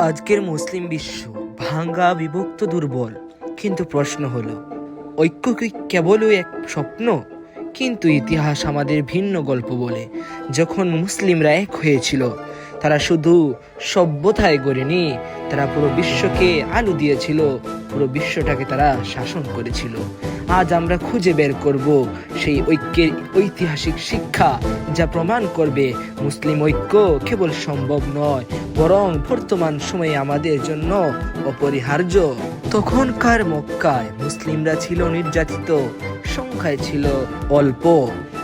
আজকের মুসলিম বিশ্ব ভাঙ্গা, বিভক্ত, দুর্বল। কিন্তু প্রশ্ন হলো, ঐক্য কি কেবলই এক স্বপ্ন? কিন্তু ইতিহাস আমাদের ভিন্ন গল্প বলে, যখন মুসলিমরা এক হয়েছিল, তারা শুধু সভ্যতায় গড়েনি, তারা পুরো বিশ্বকে আলু দিয়েছিল, পুরো বিশ্বটাকে তারা শাসন করেছিল। আজ আমরা খুঁজে বের করব সেই ঐক্যের ঐতিহাসিক শিক্ষা যা প্রমাণ করবে মুসলিম ঐক্য কেবল সম্ভব নয়, বরং বর্তমান সময়ে আমাদের জন্য অপরিহার্য। তখনকার মক্কায় মুসলিমরা ছিল নির্যাতিত, সংখ্যায় ছিল অল্প।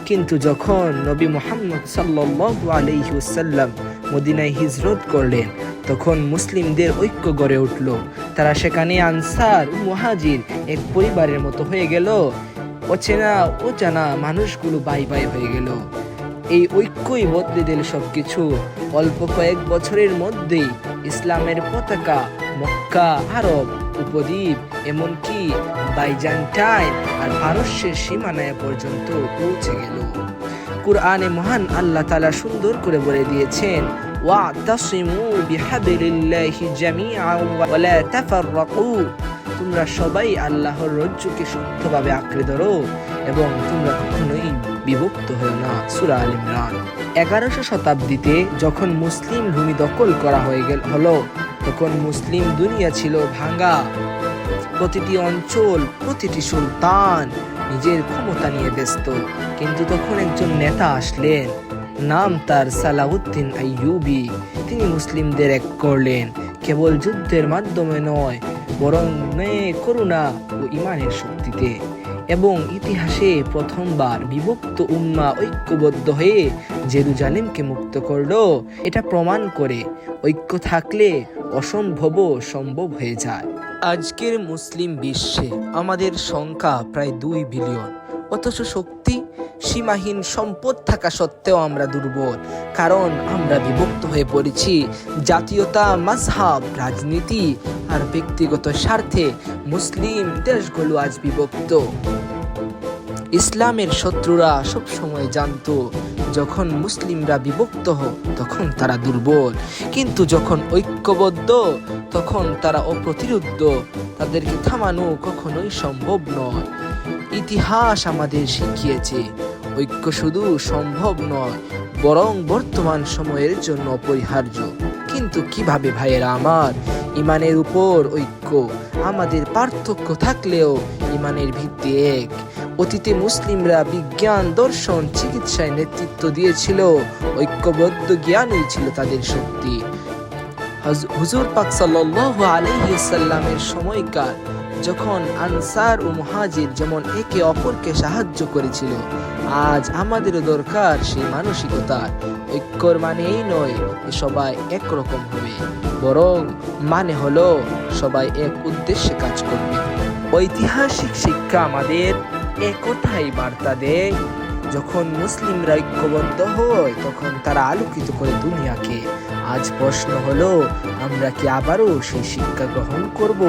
কিন্তু যখন নবী মোহাম্মদ সাল্লাল্লাহু আলাইহি ওয়াসাল্লাম মদিনায় হিজরত করলেন, তখন মুসলিমদের ঐক্য গড়ে উঠল। তারা সেখানে আনসার ও মুহাজির এক পরিবারের মতো হয়ে গেল। অচেনা অজানা মানুষগুলো বাই বাই হয়ে গেল। এই ঐক্যই বদলে দিল সবকিছু। অল্প কয়েক বছরের মধ্যেই ইসলামের পতাকা, মক্কা, আরব, উপদ্বীপ, এমনকি বাইজান্টাইন আর পারস্যের সীমানায় পর্যন্ত পৌঁছে গেল। কুরআনে মহান আল্লাহ তাআলা সুন্দর করে বলে দিয়েছেন, ওয়াতাসিমু বিহাবিলিল্লাহি জামিআন ওয়া লা তাফাররাকু। তোমরা সবাই আল্লাহর রজ্জুকে শক্তভাবে আঁকড়ে ধরো এবং তোমরা কখনোই বিভক্ত হয়ে না। সুরা আল ইমরান। এগারোশো শতাব্দীতে যখন মুসলিম ভূমি দখল করা হয়ে গেল, হলো, তখন মুসলিম দুনিয়া ছিল ভাঙ্গা। প্রতিটি অঞ্চল, প্রতিটি সুলতান নিজের ক্ষমতা নিয়ে ব্যস্ত। কিন্তু তখন একজন নেতা আসলেন, নাম তার সালাউদ্দিন আইয়ুবি। তিনি মুসলিমদের এক করলেন, কেবল যুদ্ধের মাধ্যমে নয় বরং ন্যায় করুণা ও ইমানের শক্তিতে এবং ইতিহাসে প্রথমবার বিভক্ত উম্মা ঐক্যবদ্ধ হয়ে জেরুজালেমকে মুক্ত করল। এটা প্রমাণ করে ঐক্য থাকলে অসম্ভবও সম্ভব হয়ে যায়। আজকের মুসলিম বিশ্বে আমাদের সংখ্যা প্রায় দুই বিলিয়ন, অথচ শক্তি সীমাহীন সম্পদ থাকা সত্ত্বেও আমরা দুর্বল, কারণ আমরা বিভক্ত হয়ে পড়েছি। জাতীয়তা, মাঝহাব, রাজনীতি আর ব্যক্তিগত স্বার্থে মুসলিম দেশগুলো আজ বিভক্ত। ইসলামের শত্রুরা সবসময় জানতো, যখন মুসলিমরা বিভক্ত হোক, তখন তারা দুর্বল। কিন্তু যখন ঐক্যবদ্ধ, তখন তারা অপ্রতিরোধ্য, তাদেরকে থামানো কখনোই সম্ভব নয়। ইতিহাস আমাদের শিখিয়েছে ঐক্য শুধু সম্ভব নয়, বরং বর্তমান সময়ের জন্য অপরিহার্য। কিন্তু কীভাবে ভাইয়েরা আমার ইমানের উপর ঐক্য? আমাদের পার্থক্য থাকলেও ইমানের ভিত্তি এক। অতীতে মুসলিমরা বিজ্ঞান, দর্শন, চিকিৎসায় নেতৃত্ব দিয়েছিল, ঐক্যবদ্ধ জ্ঞানই ছিল তাদের শক্তি। হজ- হুজুর পাক সাল্লাল্লাহু আলাইহি সাল্লামের সময়কার যখন আনসার ও মুহাজির যেমন একে অপরকে সাহায্য করেছিল, আজ আমাদেরও দরকার সেই মানসিকতার। ঐক্যর মানে এই নয় সবাই একরকম হবে, বরং মানে হলো সবাই এক উদ্দেশ্যে কাজ করবে। ঐতিহাসিক শিক্ষা আমাদের একথাই বার্তা দেয় যখন মুসলিমরা ঐক্যবদ্ধ হয়, তখন তারা আলোকিত করে দুনিয়াকে। আজ প্রশ্ন হলো, আমরা কি আবারও সেই শিক্ষা গ্রহণ করব,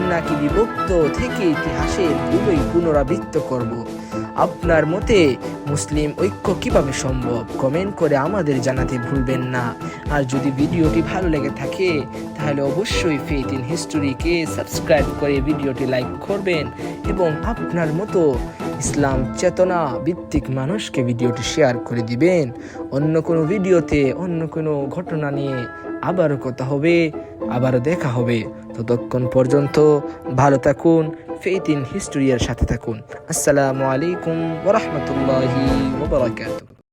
নাকি বিভক্ত থেকে ইতিহাসের ভুলই পুনরাবৃত্ত করব? আপনার মতে, মুসলিম ঐক্য কীভাবে সম্ভব? কমেন্ট করে আমাদের জানাতে ভুলবেন না। আর যদি ভিডিওটি ভালো লেগে থাকে, তাহলে অবশ্যই ফেথ ইন হিস্টোরিকে সাবস্ক্রাইব করে ভিডিওটি লাইক করবেন এবং আপনার মতো ইসলাম চেতনা ভিত্তিক মানুষকে ভিডিওটি শেয়ার করে দিবেন। অন্য কোনো ভিডিওতে অন্য কোনো ঘটনা নিয়ে আবারও কথা হবে, আবারও দেখা হবে। ততক্ষণ পর্যন্ত ভালো থাকুন, ফেইতিন হিস্টোরিয়ার সাথে থাকুন। আসসালামু আলাইকুম ওরহমতুল্লাহি